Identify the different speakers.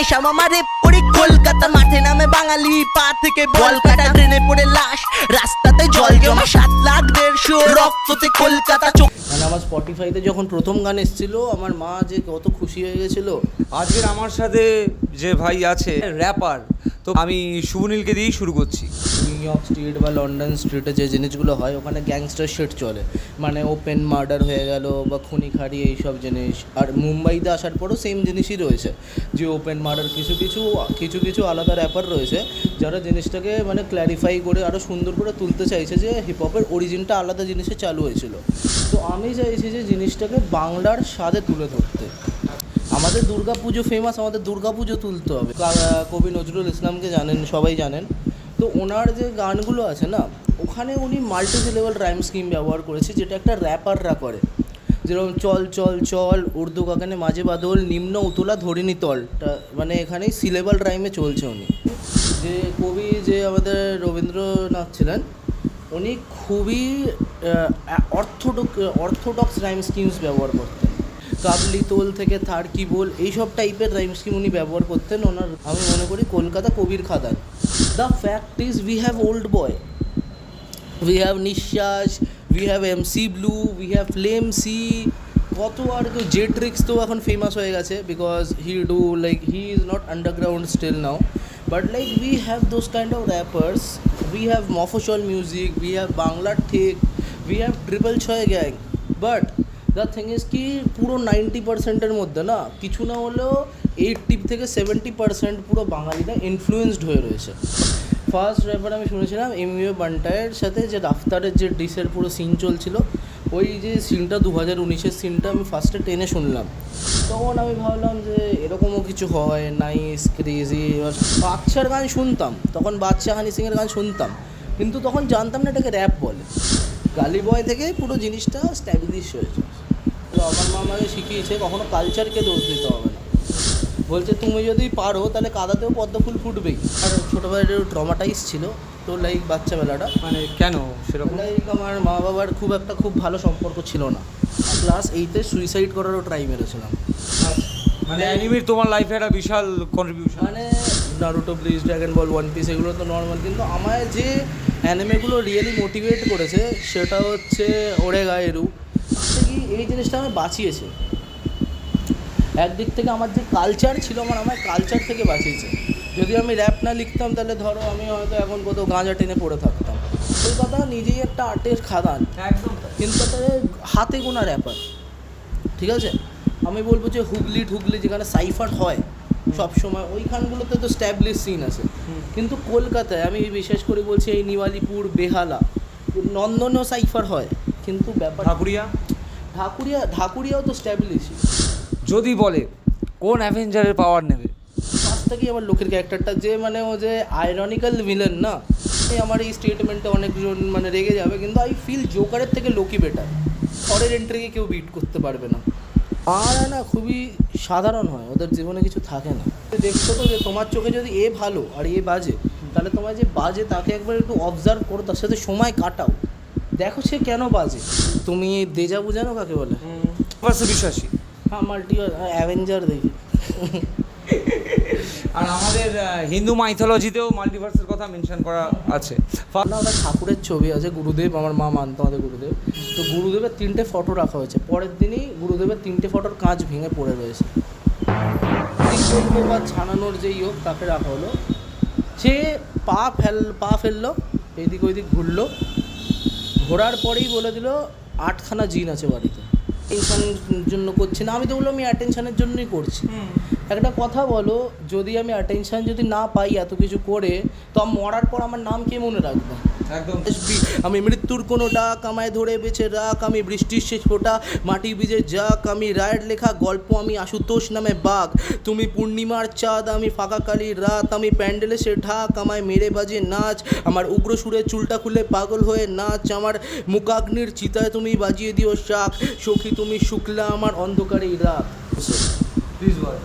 Speaker 1: নেশা মামারে পড়ে কলকাতার মাঠে নামে বাঙালি পা থেকে বল কাটা ট্রেনে পড়ে লাশ রাস্তাতে জল জমা সাত লাখ দেড়শো রক্ততে কলকাতা
Speaker 2: আমার স্পটিফাইতে যখন প্রথম গান এসেছিল আমার মা যে কত খুশি হয়ে গেছিল।
Speaker 3: আজকের আমার সাথে যে ভাই আছে র্যাপার তো আমি শুভনীলকে দিয়েই শুরু করছি।
Speaker 2: নিউ ইয়র্ক স্ট্রিট বা লন্ডন স্ট্রিটে যে জিনিসগুলো হয় ওখানে গ্যাংস্টার শেট চলে। মানে ওপেন মার্ডার হয়ে গেল বা খুনি খাড়ি এইসব জিনিস। আর মুম্বাইতে আসার পরও সেম জিনিসই রয়েছে। যে ওপেন মার্ডার কিছু কিছু কিছু কিছু আলাদা র্যাপার রয়েছে যারা জিনিসটাকে মানে ক্ল্যারিফাই করে আরও সুন্দর করে তুলতে চাইছে যে হিপহপের অরিজিনটা আলাদা জিনিসে চালু হয়েছিল। আমি চাইছি যে জিনিসটাকে বাংলার স্বাদে তুলে ধরতে। আমাদের দুর্গা পুজো ফেমাস আমাদের দুর্গা পুজো তুলতে হবে। কবি নজরুল ইসলামকে জানেন, সবাই জানেন। তো ওনার যে গানগুলো আছে না, ওখানে উনি মাল্টি রাইম স্কিম ব্যবহার করেছে, যেটা একটা র্যাপাররা করে। যেরকম চল চল চল, উর্দু কাকানে মাঝে বাদল, নিম্ন উতলা ধরিনি তলটা মানে এখানে সিলেবল রাইমে চলছে উনি। যে কবি যে আমাদের রবীন্দ্রনাথ ছিলেন উনি খুবই অর্থোডক্স অর্থোডক্স রাইম স্কিমস ব্যবহার করতেন। কাবলি তোল থেকে থার্কি বোল, এইসব টাইপের রাইম স্কিম উনি ব্যবহার করতেন। ওনার, আমি মনে করি কলকাতা কবির খাদান। The fact is we have Old Boy we have Nishwas we have MC Blue we have Flame C কত আর কেউ জেট্রিক্স তো এখন ফেমাস হয়ে গেছে because he do like he is not underground still now but like we have those kind of rappers we have Mofussil music we have বাংলার ঠিক we have triple ছয় gang but the thing is কি পুরো ninety পার্সেন্টের মধ্যে না কিছু না হলেও এইটটি থেকে সেভেন্টি পার্সেন্ট পুরো বাঙালিরা ইনফ্লুয়েসড হয়ে রয়েছে ফার্স্ট র্যাপার আমি শুনেছিলাম এমইও বান্টায়ের সাথে যে রাফতারের যে ডিসের পুরো সিন চলছিল, ওই যে সিনটা দু হাজার উনিশের সিনটা আমি ফার্স্টে টেনে শুনলাম। তখন আমি ভাবলাম যে এরকমও কিছু হয় নাইস ক্রেজি এবার বাচ্চার গান শুনতাম তখন বাচ্চা হানি সিংয়ের গান শুনতাম কিন্তু তখন জানতাম না এটাকে র্যাপ বলে। গালি বয় থেকে পুরো জিনিসটা স্ট্যাবলিশ হয়েছে তো আমার মা আমাকে শিখিয়েছে কখনো কালচারকে দোষ দিতে হবে না। বলছে তুমি যদি পারো তাহলে কাদাতেও পদ্ম ফুল ফুটবেই। আর ছোটোবেলায় একটু ট্রমাটাইজ ছিল তো লাইক বাচ্চাবেলাটা
Speaker 3: মানে কেন সেরকম?
Speaker 2: লাইক আমার মা বাবার খুব একটা খুব ভালো সম্পর্ক ছিল না। ক্লাস এইটে সুইসাইড করারও ট্রাই মেরেছিলাম।
Speaker 3: মানে অ্যানিমির তোমার লাইফে একটা বিশাল কন্ট্রিবিউশন
Speaker 2: মানে Naruto Bleach Dragon Ball One Piece এগুলো তো নর্মাল কিন্তু আমায় যে অ্যানিমেগুলো রিয়েলি মোটিভেট করেছে সেটা হচ্ছে ওরে গায়েরু কি এই জিনিসটা আমি বাঁচিয়েছে। একদিক থেকে আমার যে কালচার ছিল আমার আমার কালচার থেকে বাঁচিয়েছে। যদি আমি র্যাপ না লিখতাম তাহলে ধরো আমি হয়তো এখন কোথাও গাঁজা টেনে পড়ে থাকতাম। ওই কথা নিজেই একটা আর্টের খাদান।
Speaker 3: একদম।
Speaker 2: কিন্তু হাতে গোনা র্যাপার ঠিক আছে? আমি বলব যে হুগলি ঠুগলি যেখানে সাইফার হয় সব সময় ওইখানগুলোতে তো স্ট্যাবলিশ সিন আছে। কিন্তু কলকাতায় আমি বিশেষ করে বলছি এই নিওয়ালিপুর বেহালা নন্দনেও সাইফার হয় কিন্তু ব্যাপার
Speaker 3: ঢাকুরিয়া?
Speaker 2: ঢাকুরিয়া ঢাকুরিয়াও তো স্ট্যাবলিশ
Speaker 3: যদি বলে কোন অ্যাভেঞ্জারের পাওয়ার নেবে?
Speaker 2: ফার্স্ট থেকেই আমার লোকের ক্যারেক্টারটা যে মানে ও যে আয়রনিক্যাল ভিলেন না আমার এই স্টেটমেন্টে অনেকজন মানে রেগে যাবে কিন্তু আই ফিল জোকারের থেকে লোকি বেটার থরের এন্ট্রিকে কেউ বিট করতে পারবে না। আর না খুবই সাধারণ হয় ওদের জীবনে কিছু থাকে না। দেখছ তো যে তোমার চোখে যদি এ ভালো আর এ বাজে তাহলে তোমার যে বাজে তাকে একবার একটু অবজার্ভ করো তার সাথে সময় কাটাও। দেখো সে কেন বাজে। তুমি দেজা বুঝানো কাকে বলে?
Speaker 3: বিশ্বাসী।
Speaker 2: হ্যাঁ মাল্টি অ্যাভেঞ্জার দেখি।
Speaker 3: আর আমাদের হিন্দু মাইথোলজিতেও মাল্টিভার্সের কথা মেনশন করা আছে।
Speaker 2: ঠাকুরের ছবি আছে গুরুদেব আমার মা মানত আমাদের গুরুদেব। তো গুরুদেবের তিনটে ফটো রাখা হয়েছে। পরের দিনই গুরুদেবের তিনটে ফটোর কাঁচ ভেঙে পড়ে রয়েছে। বা ছানানোর যেই হোক তাকে রাখা হলো। সে পা ফেল পা ফেলল এদিক ওইদিক ঘুরলো। ঘোরার পরেই বলে দিল আটখানা জিন আছে বাড়িতে। টেনশনের জন্য করছি না। আমি তো বললাম আমি অ্যাটেনশনের জন্যই করছি। একটা কথা বলো যদি আমি অ্যাটেনশন যদি না পাই এত কিছু করে তো মরার পর আমার নাম কে মনে রাখবে?
Speaker 3: একদম।
Speaker 2: আমি মৃত্যুর কোনো ডাক আমায় ধরে বেছে রাখ আমি বৃষ্টির শেষ ফোটা মাটি বীজে যাক আমি রায়ের লেখা গল্প আমি আশুতোষ নামে বাঘ। তুমি পূর্ণিমার চাঁদ আমি ফাঁকা কালির রাত আমি প্যান্ডেলে সে ঢাক আমায় মেরে বাজে নাচ আমার উগ্র সুরে চুলটা খুলে পাগল হয়ে নাচ আমার মুকাগ্নির চিতায় তুমি বাজিয়ে দিও শাক সখী তুমি শুক্লা আমার অন্ধকারেই রাত।
Speaker 3: Please watch